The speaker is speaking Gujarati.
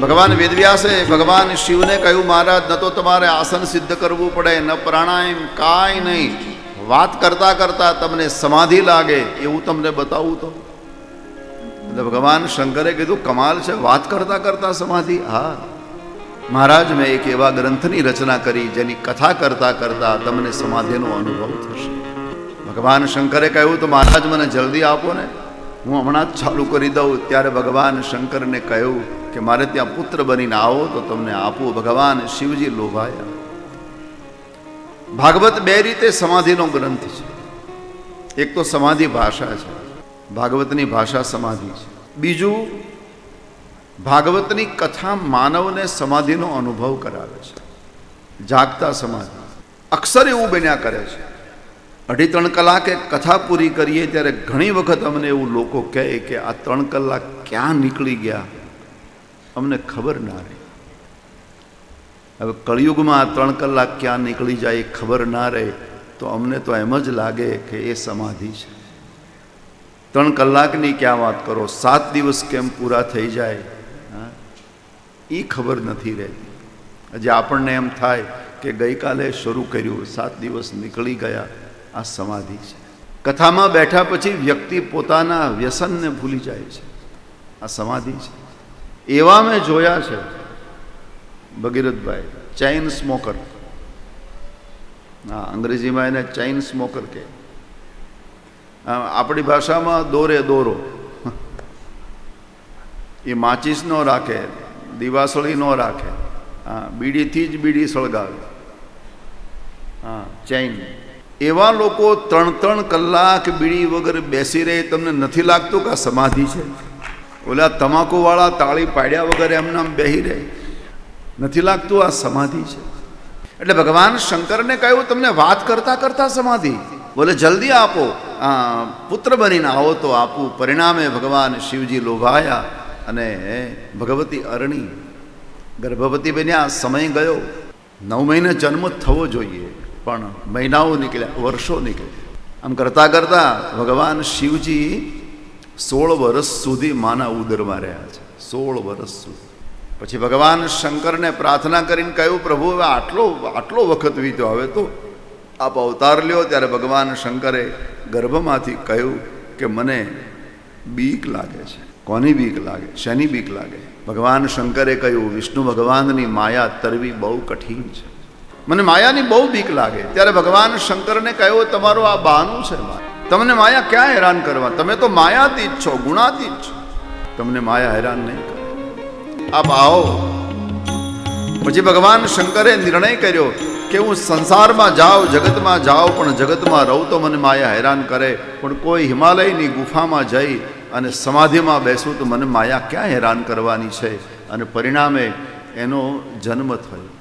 ભગવાન વેદવ્યાસે ભગવાન શિવને કહ્યું, મહારાજ, ન તો તમારે આસન સિદ્ધ કરવું પડે, ન પ્રાણાયામ, કાંઈ નહીં. વાત કરતા કરતા તમને સમાધિ લાગે, એવું તમને બતાવું તો. એટલે ભગવાન શંકરે કીધું, કમાલ છે, વાત કરતા કરતા સમાધિ. હા. મહારાજ, મેં એક એવા ગ્રંથની રચના કરી, જેની કથા કરતા કરતા તમને સમાધિનો અનુભવ થશે. ભગવાન શંકરે કહ્યું, તો મહારાજ, મને જલ્દી આપો ને. હું હમણાં જ ચાલુ કરી દઉં. ત્યારે ભગવાન શંકરને કહ્યું કે મારે ત્યાં પુત્ર બનીને આવો તો તમને આપું. ભગવાન શિવજી લોભાયા. ભાગવત બે રીતે સમાધિનો ગ્રંથ છે. એક તો સમાધિ ભાષા છે. ભાગવતની ભાષા સમાધિ છે. બીજું, ભાગવતની કથા માનવને સમાધિનો અનુભવ કરાવે છે. જાગતા સમાધિ. અક્ષર એવું બન્યા કરે છે. અઢી ત્રણ કલાકે કથા પૂરી કરીએ ત્યારે ઘણી વખત અમને એવું લોકો કહે કે આ ત્રણ કલાક ક્યાં નીકળી ગયા? અમને ખબર ના રહે. હવે કળિયુગમાં ત્રણ કલાક ક્યાં નીકળી જાય એ ખબર ના રહે, તો અમને તો એમ જ લાગે કે એ સમાધિ છે. ત્રણ કલાકની ક્યાં વાત કરો, સાત દિવસ કેમ પૂરા થઈ જાય? એ ખબર નથી રહેતી. હજી આપણને એમ થાય કે ગઈકાલે શરૂ કર્યું, સાત દિવસ નીકળી ગયા, આ સમાધિ છે. કથામાં બેઠા પછી વ્યક્તિ પોતાના વ્યસનને ભૂલી જાય છે. આ સમાધિ છે. એવા મેં જોયા છે, ભગીરથભાઈ ચાઇન સ્મોકર હા, અંગ્રેજીમાં એને ચાઇન સ્મોકર કહે. આપણી ભાષામાં દોરે દોરો. એ માચીસ ન રાખે, દિવાસળી ન રાખે. હા, બીડીથી જ બીડી સળગાવે. હા ચાઇન એવા લોકો ત્રણ ત્રણ કલાક બીડી વગર બેસી રહે, તમને નથી લાગતું કે આ સમાધિ છે? ઓલા તમાકુવાળા તાળી પાડ્યા વગર એમને આમ બેહી રહે. નથી લાગતું આ સમાધિ છે. એટલે ભગવાન શંકરને કહ્યું, તમને વાત કરતાં કરતાં સમાધિ. બોલે, જલ્દી આપો. પુત્ર બનીને આવો તો આપું. પરિણામે ભગવાન શિવજી લોભાયા અને ભગવતી અરણી ગર્ભવતી બન્યા. સમય ગયો. નવ મહિને જન્મ થવો જોઈએ, પણ મહિનાઓ નીકળ્યા, વર્ષો નીકળ્યા. આમ કરતાં કરતાં ભગવાન શિવજી સોળ વર્ષ સુધી માના ઉદરમાં રહ્યા છે. સોળ વર્ષ સુધી. પછી ભગવાન શંકરને પ્રાર્થના કરીને કહ્યું, પ્રભુ, હવે આટલો આટલો વખત વીત્યો હવે તો આપ અવતાર લ્યો. ત્યારે ભગવાન શંકરે ગર્ભમાંથી કહ્યું કે, મને બીક લાગે છે. કોની બીક લાગે? શેની બીક લાગે? ભગવાન શંકરે કહ્યું, વિષ્ણુ ભગવાનની માયા તરવી બહુ કઠિન છે. મને માયાની બહુ બીક લાગે. ત્યારે ભગવાન શંકરને કહ્યું, તમારો આ બહાનું છે તમને માયા ક્યાં હેરાન કરવા? તમે તો માયાથી જ છો ગુણાતીત છો. તમને માયા હેરાન નહીં કરે. આપ આવો. પછી ભગવાન શંકરે નિર્ણય કર્યો કે હું સંસારમાં જાઉં, જગતમાં જાઉં, પણ જગતમાં રહું તો મને માયા હેરાન કરે. પણ કોઈ હિમાલયની ગુફામાં જઈ અને સમાધિમાં બેસું તો મને માયા ક્યાં હેરાન કરવાની છે? અને પરિણામે એનો જન્મ થયો.